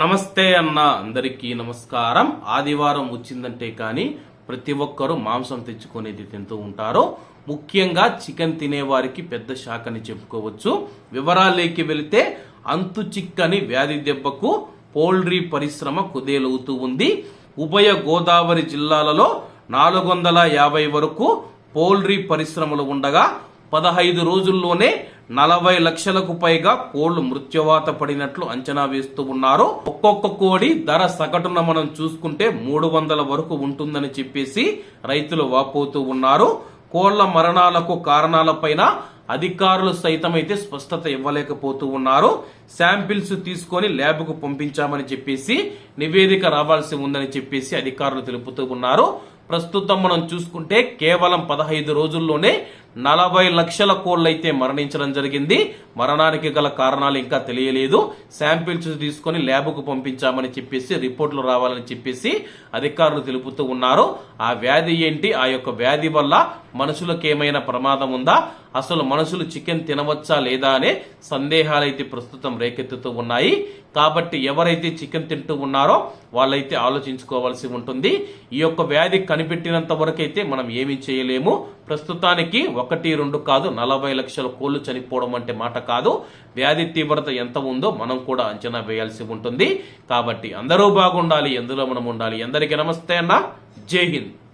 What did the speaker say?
నమస్తే అన్న అందరికీ నమస్కారం. ఆదివారం వచ్చిందంటే కానీ ప్రతి ఒక్కరూ మాంసం తెచ్చుకునేది తింటూ ఉంటారు. ముఖ్యంగా చికెన్ తినేవారికి పెద్ద షాక్ అని చెప్పుకోవచ్చు. వివరాలేకి వెళితే అంతు చిక్కని వ్యాధి దెబ్బకు పౌల్ట్రీ పరిశ్రమ కుదేలవుతూ ఉంది. ఉభయ గోదావరి జిల్లాలలో నాలుగు వందల యాభై వరకు పౌల్ట్రీ పరిశ్రమలు ఉండగా పదహైదు రోజుల్లోనే నలభై లక్షలకు పైగా కోళ్ళు మృత్యువాత పడినట్లు అంచనా వేస్తూ ఉన్నారు. ఒక్కొక్క కోడి ధర సగటున మనం చూసుకుంటే మూడు వందల వరకు ఉంటుందని చెప్పేసి రైతులు వాపోతూ ఉన్నారు. కోళ్ళ మరణాలకు కారణాలపైన అధికారులు సైతం అయితే స్పష్టత ఇవ్వలేకపోతూ ఉన్నారు. శాంపిల్స్ తీసుకొని ల్యాబ్కు పంపించామని చెప్పేసి నివేదిక రావాల్సి ఉందని చెప్పేసి అధికారులు తెలుపుతూ ఉన్నారు. ప్రస్తుతం మనం చూసుకుంటే కేవలం పదహైదు రోజుల్లోనే నలభై లక్షల కోళ్ళైతే మరణించడం జరిగింది. మరణానికి గల కారణాలు ఇంకా తెలియలేదు. శాంపిల్స్ తీసుకొని ల్యాబ్కు పంపించామని చెప్పేసి రిపోర్ట్లు రావాలని చెప్పేసి అధికారులు తెలుపుతూ ఉన్నారు. ఆ వ్యాధి ఏంటి? ఆ యొక్క వ్యాధి వల్ల మనుషులకు ఏమైనా ప్రమాదం ఉందా? అసలు మనుషులు చికెన్ తినవచ్చా లేదా అనే సందేహాలైతే ప్రస్తుతం రేకెత్తుతూ ఉన్నాయి. కాబట్టి ఎవరైతే చికెన్ తింటూ ఉన్నారో వాళ్ళైతే ఆలోచించుకోవాల్సి ఉంటుంది. ఈ యొక్క వ్యాధి కనిపెట్టినంత వరకు అయితే మనం ఏమీ చేయలేము. ప్రస్తుతానికి ఒకటి రెండు కాదు నలభై లక్షల కోళ్ళు చనిపోవడం అంటే మాట కాదు. వ్యాధి తీవ్రత ఎంత ఉందో మనం కూడా అంచనా వేయాల్సి ఉంటుంది. కాబట్టి అందరూ బాగుండాలి ఎందులో మనం ఉండాలి. ఎందరికీ నమస్తే అన్న. జై హింద్.